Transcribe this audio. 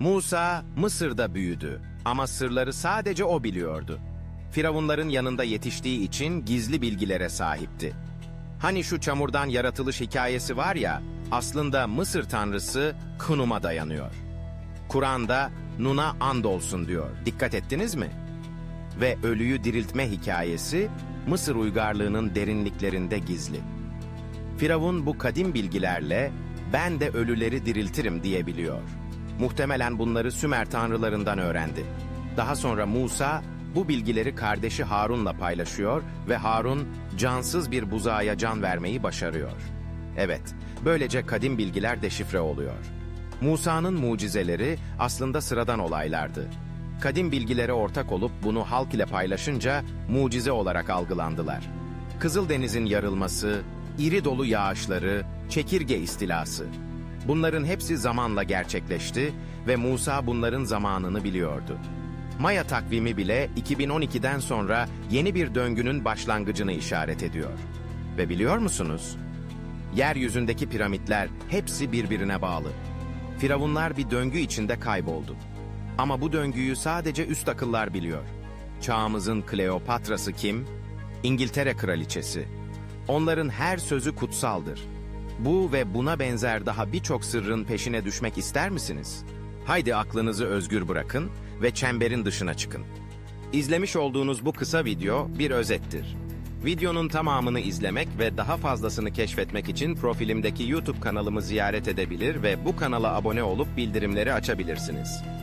Musa Mısır'da büyüdü ama sırları sadece o biliyordu. Firavunların yanında yetiştiği için gizli bilgilere sahipti. Hani şu çamurdan yaratılış hikayesi var ya, aslında Mısır tanrısı Kunum'a dayanıyor. Kur'an'da Nun'a andolsun diyor. Dikkat ettiniz mi? Ve ölüyü diriltme hikayesi Mısır uygarlığının derinliklerinde gizli. Firavun bu kadim bilgilerle ben de ölüleri diriltirim diyebiliyor. Muhtemelen bunları Sümer tanrılarından öğrendi. Daha sonra Musa bu bilgileri kardeşi Harun'la paylaşıyor ve Harun cansız bir buzağa can vermeyi başarıyor. Evet, böylece kadim bilgiler deşifre oluyor. Musa'nın mucizeleri aslında sıradan olaylardı. Kadim bilgilere ortak olup bunu halk ile paylaşınca mucize olarak algılandılar. Kızıldeniz'in yarılması, iri dolu yağışları, çekirge istilası. Bunların hepsi zamanla gerçekleşti ve Musa bunların zamanını biliyordu. Maya takvimi bile 2012'den sonra yeni bir döngünün başlangıcını işaret ediyor. Ve biliyor musunuz? Yeryüzündeki piramitler hepsi birbirine bağlı. Firavunlar bir döngü içinde kayboldu. Ama bu döngüyü sadece üst akıllar biliyor. Çağımızın Kleopatra'sı kim? İngiltere kraliçesi. Onların her sözü kutsaldır. Bu ve buna benzer daha birçok sırrın peşine düşmek ister misiniz? Haydi aklınızı özgür bırakın ve çemberin dışına çıkın. İzlemiş olduğunuz bu kısa video bir özettir. Videonun tamamını izlemek ve daha fazlasını keşfetmek için profilimdeki YouTube kanalımı ziyaret edebilir ve bu kanala abone olup bildirimleri açabilirsiniz.